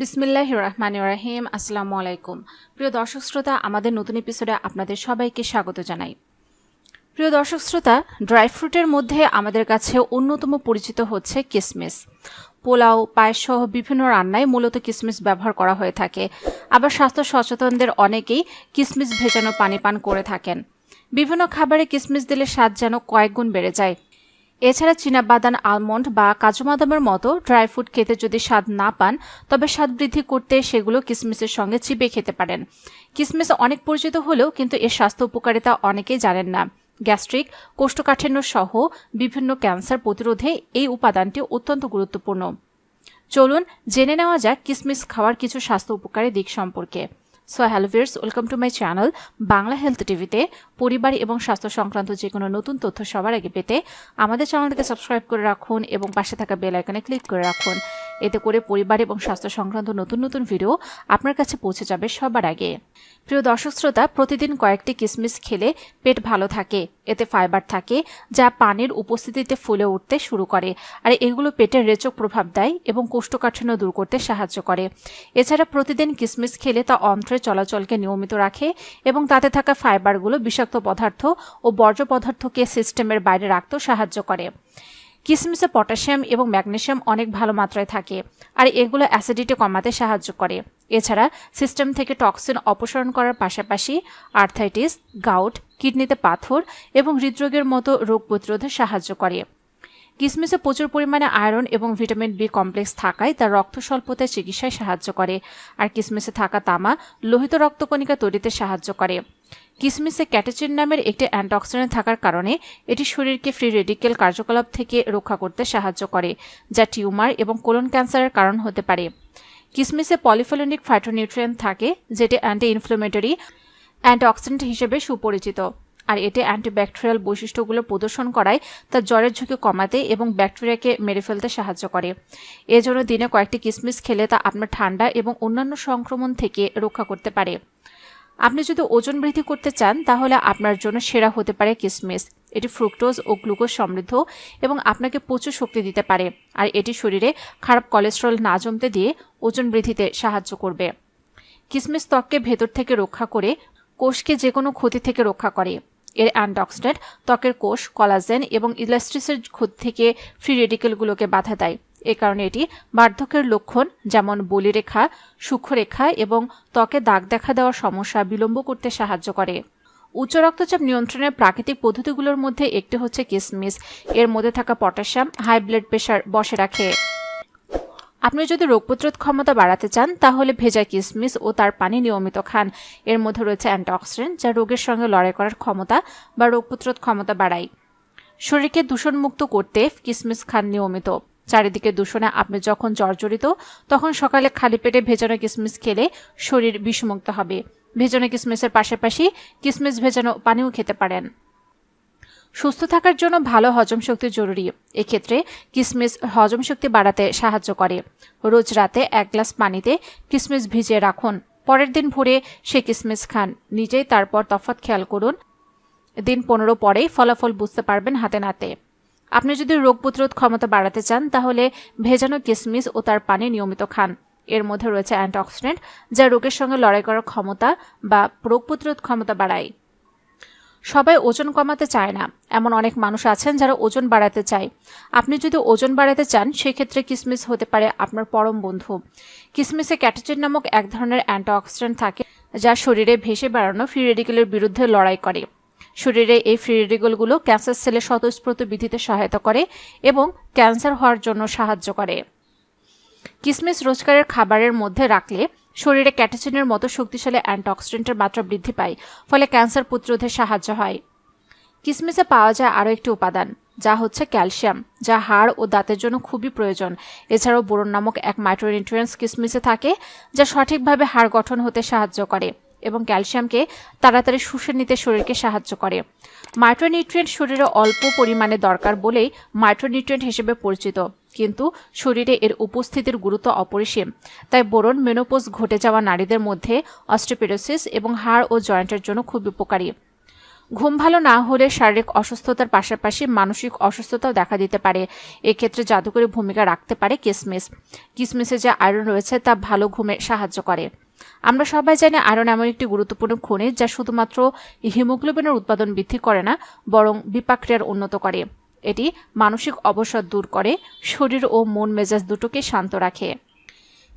বিসমিল্লাহ রহমান রাহিম আসসালামু আলাইকুম। প্রিয় দর্শক শ্রোতা, আমাদের নতুন এপিসোডে আপনাদের সবাইকে স্বাগত জানাই। প্রিয় দর্শক শ্রোতা ড্রাই ফ্রুটের মধ্যে আমাদের কাছে অন্যতম পরিচিত হচ্ছে কিসমিস। পোলাও পায়েস সহ বিভিন্ন রান্নায় মূলত কিসমিস ব্যবহার করা হয়ে থাকে। আবার স্বাস্থ্য সচেতনদের অনেকেই কিসমিস ভেজানো পানি পান করে থাকেন। বিভিন্ন খাবারে কিসমিস দিলে স্বাদ যেন কয়েক গুণ বেড়ে যায়। এছাড়া চীনাবাদাম আলমন্ড বা কাজু বাদামের মতো ড্রাই ফ্রুট খেতে যদি স্বাদ না পান, তবে স্বাদ বৃদ্ধি করতে সেগুলো কিসমিসের সঙ্গে চিবিয়ে খেতে পারেন। কিসমিস অনেক পরিচিত হলেও কিন্তু এর স্বাস্থ্য উপকারিতা অনেকেই জানেন না। গ্যাস্ট্রিক, কোষ্ঠকাঠিন্য সহ বিভিন্ন ক্যান্সার প্রতিরোধে এই উপাদানটি অত্যন্ত গুরুত্বপূর্ণ। চলুন জেনে নেওয়া যাক কিসমিস খাওয়ার কিছু স্বাস্থ্য উপকারী দিক সম্পর্কে। So hello welcome to my channel Bangla health টিভিতে পরিবার এবং স্বাস্থ্য সংক্রান্ত যে কোনো নতুন তথ্য সবার আগে পেতে আমাদের চ্যানেলটিকে সাবস্ক্রাইব করে রাখুন এবং পাশে থাকা বেল আইকনে ক্লিক করে রাখুন। এতে করে পরিবার এবং স্বাস্থ্য সংক্রান্ত নতুন নতুন ভিডিও আপনার কাছে পৌঁছে যাবে সবার আগে। প্রিয় দর্শক শ্রোতা, প্রতিদিন কয়েকটি কিসমিস খেলে পেট ভালো থাকে। এতে ফাইবার থাকে, যা পানির উপস্থিতিতে ফুলে উঠতে শুরু করে। আর এগুলো পেটের রেচক প্রভাব দেয় এবং কোষ্ঠকাঠিন্য দূর করতে সাহায্য করে। এছাড়া প্রতিদিন কিসমিস খেলে তা অন্ত্রের চলাচলকে নিয়মিত রাখে এবং তাতে থাকা ফাইবারগুলো বিষাক্ত পদার্থ ও বর্জ্য পদার্থকে সিস্টেমের বাইরে রাখতেও সাহায্য করে। কিসমিসে পটাশিয়াম এবং ম্যাগনেশিয়াম অনেক ভালো মাত্রায় থাকে, আর এগুলো অ্যাসিডিটি কমাতে সাহায্য করে। এছাড়া সিস্টেম থেকে টক্সিন অপসারণ করার পাশাপাশি আর্থাইটিস, গাউট, কিডনিতে পাথর এবং হৃদরোগের মতো রোগ প্রতিরোধে সাহায্য করে। কিসমিসে প্রচুর পরিমাণে আয়রন এবং ভিটামিন বি কমপ্লেক্স থাকায় তা রক্ত স্বল্পতায় চিকিৎসায় সাহায্য করে, আর কিসমিসে থাকা তামা লোহিত রক্তকণিকা তৈরিতে সাহায্য করে। কিসমিসে ক্যাটেচিন নামের একটি অ্যান্টিঅক্সিডেন্ট থাকার কারণে এটি শরীরকে ফ্রি রেডিকেল কার্যকলাপ থেকে রক্ষা করতে সাহায্য করে, যা টিউমার এবং কোলন ক্যান্সারের কারণ হতে পারে। কিসমিসে পলিফোলেনিক ফাইটোনিউট্রিয়েন্ট থাকে, যেটি অ্যান্টি ইনফ্লামেটরি অ্যান্টিঅক্সিডেন্ট হিসেবে সুপরিচিত, আর এতে অ্যান্টিব্যাকটেরিয়াল বৈশিষ্ট্যগুলো প্রদর্শন করায়, তা জ্বরের ঝুঁকি কমাতে এবং ব্যাকটেরিয়াকে মেরে ফেলতে সাহায্য করে। এজন্য দিনে কয়েকটি কিসমিস খেলে তা আপনার ঠান্ডা এবং অন্যান্য সংক্রমণ থেকে রক্ষা করতে পারে। আপনি যদি ওজন বৃদ্ধি করতে চান, তাহলে আপনার জন্য সেরা হতে পারে কিসমিস। এটি ফ্রুক্টোজ ও গ্লুকোজ সমৃদ্ধ এবং আপনাকে প্রচুর শক্তি দিতে পারে। আর এটি শরীরে খারাপ কোলেস্ট্রল না জমতে দিয়ে ওজন বৃদ্ধিতে সাহায্য করবে। কিসমিস ত্বককে ভেতর থেকে রক্ষা করে কোষকে যে কোনো ক্ষতি থেকে রক্ষা করে। এর অ্যান্টিঅক্সিডেন্ট ত্বকের কোষ, কলাজেন এবং ইলাস্ট্রিসের ক্ষতি থেকে ফ্রি রেডিকেলগুলোকে বাধা দেয়। এ কারণে এটি বার্ধক্যের লক্ষণ, যেমন বলিরেখা সূক্ষ্মরেখা এবং ত্বকে দাগ দেখা দেওয়ার সমস্যা বিলম্ব করতে সাহায্য করে। উচ্চ রক্তচাপ নিয়ন্ত্রণের প্রাকৃতিক পদ্ধতিগুলোর মধ্যে একটি হচ্ছে কিসমিস। এর মধ্যে থাকা পটাশিয়াম, হাই ব্লাড প্রেশার বসে রাখে। আপনি যদি রোগ প্রতিরোধ ক্ষমতা বাড়াতে চান, তাহলে ভেজা কিসমিস ও তার পানি নিয়মিত খান। এর মধ্যে রয়েছে অ্যান্টিঅক্সিডেন্ট, যা রোগের সঙ্গে লড়াই করার ক্ষমতা বা রোগ প্রতিরোধ ক্ষমতা বাড়ায়। শরীরকে দূষণমুক্ত করতে কিসমিস খান নিয়মিত। চারিদিকে দূষণে আপনি যখন জর্জরিত, তখন সকালে খালি পেটে ভেজানো কিসমিস খেলে শরীর বিষমুক্ত হবে। ভেজানো কিসমিসের পাশাপাশি কিসমিস ভেজানো পানিও খেতে পারেন। সুস্থ থাকার জন্য ভালো হজম শক্তি জরুরি। এক্ষেত্রে কিসমিস হজম শক্তি বাড়াতে সাহায্য করে। রোজ রাতে এক গ্লাস পানিতে কিসমিস ভিজিয়ে রাখুন। পরের দিন ভোরে সে কিসমিস খান। নিজেই তারপর তফাৎ খেয়াল করুন। দিন পনেরো পরেই ফলাফল বুঝতে পারবেন হাতে নাতে। আপনি যদি রোগ প্রতিরোধ ক্ষমতা বাড়াতে চান, তাহলে ভেজানো কিসমিস ও তার পানি নিয়মিত খান। এর মধ্যে রয়েছে অ্যান্টিঅক্সিডেন্ট, যা রোগের সঙ্গে লড়াই করার ক্ষমতা বা রোগ প্রতিরোধ ক্ষমতা বাড়ায়। সবাই ওজন কমাতে চায় না, এমন অনেক মানুষ আছেন যারা ওজন বাড়াতে চায়। আপনি যদি ওজন বাড়াতে চান, সেক্ষেত্রে কিসমিস হতে পারে আপনার পরম বন্ধু। কিসমিসে ক্যাটেচিন নামক এক ধরনের অ্যান্টিঅক্সিডেন্ট থাকে, যা শরীরে ভেসে বেড়ানো ফ্রি রেডিকেলের বিরুদ্ধে লড়াই করে। শরীরে এই ফ্রি রেডিকেলগুলো ক্যান্সার সেলের স্বতঃস্ফূর্ত বৃদ্ধিতে সহায়তা করে এবং ক্যান্সার হওয়ার জন্য সাহায্য করে। কিসমিস রোজগারের খাবারের মধ্যে রাখলে শরীরে ক্যাটাচিনের মতো শক্তিশালী অ্যান্টিঅক্সিডেন্টের মাত্রা বৃদ্ধি পায়, ফলে ক্যান্সার প্রতিরোধে সাহায্য হয়। কিসমিসে পাওয়া যায় আরও একটি উপাদান, যা হচ্ছে ক্যালসিয়াম, যা হাড় ও দাঁতের জন্য খুবই প্রয়োজন। এছাড়াও বোরন নামক এক মাইক্রোনিউট্রিয়েন্টস কিসমিসে থাকে, যা সঠিকভাবে হাড় গঠন হতে সাহায্য করে। এবং ক্যালসিয়ামকে তাড়াতাড়ি শুষে নিতে শরীরকে সাহায্য করে। মাইক্রোনিউট্রিয়েন্ট শরীরে অল্প পরিমাণে দরকার বলেই মাইক্রোনিউট্রিয়েন্ট হিসেবে পরিচিত। কিন্তু শরীরে এর উপস্থিতির গুরুত্ব অপরিসীম। তাই বোরন মেনোপোজ ঘটে যাওয়া নারীদের মধ্যে অস্ট্রোপেরোসিস এবং হাড় ও জয়েন্টের জন্য খুব উপকারী। ঘুম ভালো না হলে শারীরিক অসুস্থতার পাশাপাশি মানসিক অসুস্থতাও দেখা দিতে পারে। এক্ষেত্রে জাদুকরী ভূমিকা রাখতে পারে কিসমিস। কিসমিসে যে আয়রন রয়েছে তা ভালো ঘুমে সাহায্য করে। আমরা সবাই জানি আয়রন এমন একটি গুরুত্বপূর্ণ খনিজ যা শুধুমাত্র হিমোগ্লোবিনের উৎপাদন বৃদ্ধি করে না, বরং বিপাক্রিয়ার উন্নত করে। এটি মানসিক অবসাদ দূর করে, শরীর ও মন মেজাজ দুটোকে শান্ত রাখে।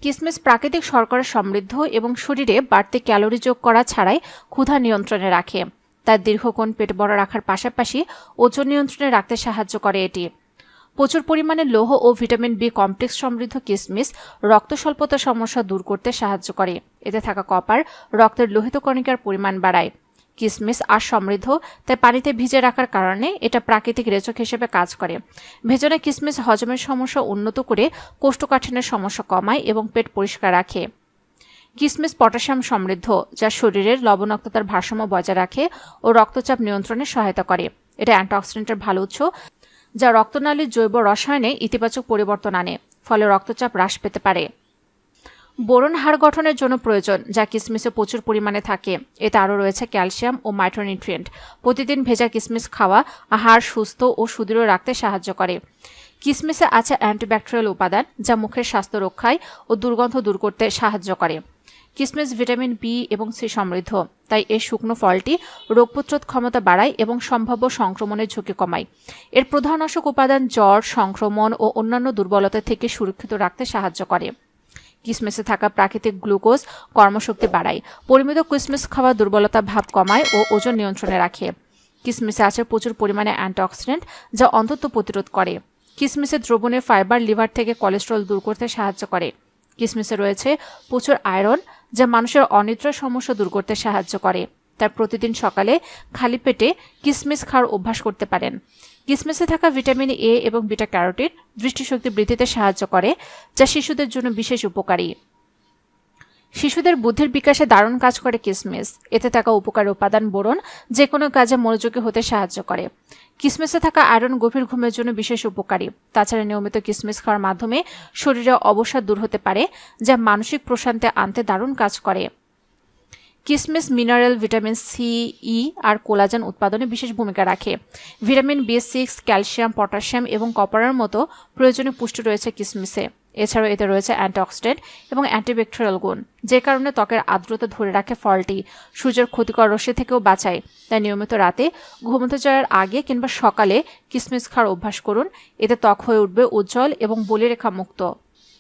কিসমিস প্রাকৃতিক শর্করা সমৃদ্ধ এবং শরীরে বাড়তি ক্যালোরি যোগ করা ছাড়াই ক্ষুধা নিয়ন্ত্রণে রাখে। তার দীর্ঘক্ষণ পেট বড় রাখার পাশাপাশি ওজন নিয়ন্ত্রণে রাখতে সাহায্য করে এটি। প্রচুর পরিমাণে লৌহ ও ভিটামিন বি কমপ্লেক্স সমৃদ্ধ কিসমিস রক্ত স্বল্পতার সমস্যা দূর করতে সাহায্য করে। এতে থাকা কপার রক্তের লোহিত কণিকার পরিমাণ বাড়ায়। কিসমিস আর সমৃদ্ধ, তাই পানিতে ভিজে রাখার কারণে এটা প্রাকৃতিক রেচক হিসেবে কাজ করে। ভেজনে কিসমিস হজমের সমস্যা উন্নত করে কোষ্ঠকাঠিন্যের সমস্যা কমায় এবং পেট পরিষ্কার রাখে। কিসমিস পটাশিয়াম সমৃদ্ধ, যা শরীরের লবণাক্ততার ভারসাম্য বজায় রাখে ও রক্তচাপ নিয়ন্ত্রণে সহায়তা করে। এটা অ্যান্টিঅক্সিডেন্টের ভালো উৎস যা রক্তনালীর জৈব রসায়নে ইতিবাচক পরিবর্তন আনে, ফলে রক্তচাপ হ্রাস পেতে পারে। বোরন হাড় গঠনের জন্য প্রয়োজন, যা কিসমিসে প্রচুর পরিমাণে থাকে। এতে আরও রয়েছে ক্যালসিয়াম ও মাইক্রোনিউট্রিয়েন্ট। প্রতিদিন ভেজা কিসমিস খাওয়া হাড় সুস্থ ও সুদৃঢ় রাখতে সাহায্য করে। কিসমিসে আছে অ্যান্টিব্যাকটেরিয়াল উপাদান যা মুখের স্বাস্থ্য রক্ষায় ও দুর্গন্ধ দূর করতে সাহায্য করে। কিসমিস ভিটামিন বি এবং সি সমৃদ্ধ, তাই এর শুকনো ফলটি রোগ প্রতিরোধ ক্ষমতা বাড়ায় এবং সম্ভাব্য সংক্রমণের ঝুঁকি কমায়। এর প্রধানাশক উপাদান জ্বর, সংক্রমণ ও অন্যান্য দুর্বলতা থেকে সুরক্ষিত রাখতে সাহায্য করে। কিসমিসে থাকা প্রাকৃতিক গ্লুকোজ কর্মশক্তি বাড়ায়, পরিমিত কিসমিস খাওয়া দুর্বলতা ভাব কমায় ও ওজন নিয়ন্ত্রণে রাখে। কিসমিসে আছে প্রচুর পরিমাণে অ্যান্টিঅক্সিডেন্ট যা অন্তত প্রতিরোধ করে। কিসমিসের দ্রবণে ফাইবার লিভার থেকে কোলেস্ট্রল দূর করতে সাহায্য করে। কিসমিসে রয়েছে প্রচুর আয়রন, যা মানুষের অনিদ্রার সমস্যা দূর করতে সাহায্য করে। তার প্রতিদিন সকালে খালি পেটে কিসমিস খাওয়ার অভ্যাস করতে পারেন। কিসমিসে থাকা ভিটামিন এ এবং বিটা ক্যারোটিন দৃষ্টিশক্তি বৃদ্ধিতে সাহায্য করে, যা শিশুদের জন্য বিশেষ উপকারী। শিশুদের বুদ্ধির বিকাশে দারুণ কাজ করে কিসমিস। এতে থাকা উপকারী উপাদান বোরন যে কোনো কাজে মনোযোগী হতে সাহায্য করে। কিসমিসে থাকা আয়রন গভীর ঘুমের জন্য বিশেষ উপকারী। তাছাড়া নিয়মিত কিসমিস খাওয়ার মাধ্যমে শরীরে অবসাদ দূর হতে পারে, যা মানসিক প্রশান্তি আনতে দারুণ কাজ করে। কিসমিস, মিনারেল, ভিটামিন সি, ই আর কোলাজেন উৎপাদনে বিশেষ ভূমিকা রাখে। Vitamin B six, calcium, potassium এবং কপারের মতো প্রয়োজনীয় পুষ্টি রয়েছে কিসমিসে। এছাড়াও এতে রয়েছে অ্যান্টিঅক্সিডেন্ট এবং অ্যান্টিব্যাকটেরিয়াল গুণ। যে কারণে ত্বকের আর্দ্রতা ধরে রাখে ফলটি। সূর্যের ক্ষতিকর রশ্মি থেকেও বাঁচায়। তাই নিয়মিত রাতে ঘুমোতে যাওয়ার আগে কিংবা সকালে কিসমিস খাওয়ার অভ্যাস করুন। এতে ত্বক হয়ে উঠবে উজ্জ্বল এবং বলিরেখা মুক্ত।